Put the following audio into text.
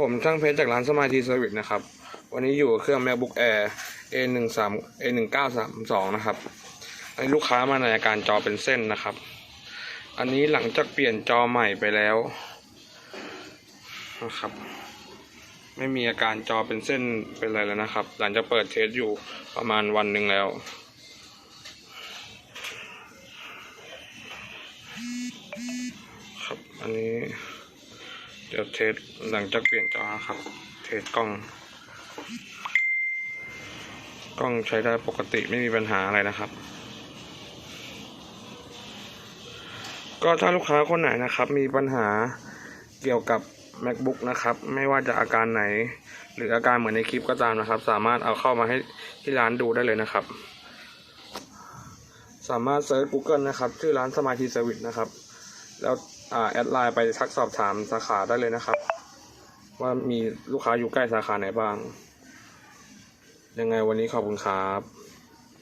ผมช่างเพชรจากร้านสมาธิเซอร์วิสนะครับ วันนี้อยู่กับเครื่อง MacBook Air A 1 3 A 1 9 3 2นะครับอันนี้ลูกค้ามาในอาการจอเป็นเส้นนะครับ อันนี้หลังจากเปลี่ยนจอใหม่ไปแล้วนะครับ ไม่มีอาการจอเป็นเส้นเป็นอะไรแล้วนะครับ หลังจากเปิดเทสอยู่ประมาณวันหนึ่งแล้วครับอันนี้ เดี๋ยวเทสหลังจากเปลี่ยนจอครับ เทสกล้อง กล้องใช้ได้ปกติไม่มีปัญหาอะไรนะครับ ก็ถ้าลูกค้าคนไหนนะครับ มีปัญหาเกี่ยวกับ macbook นะครับ ไม่ว่าจะอาการไหน หรืออาการเหมือนในคลิปก็ตามนะครับ สามารถเอาเข้ามาให้ที่ร้านดูได้เลยนะครับ สามารถเซิร์ช Google นะครับ ชื่อร้านสมาธิเซอร์วิสนะครับ แล้ว แอดไลน์ไปทักสอบถามสาขาได้เลยนะครับ ว่ามีลูกค้าอยู่ใกล้สาขาไหนบ้าง ยังไงวันนี้ขอบคุณครับ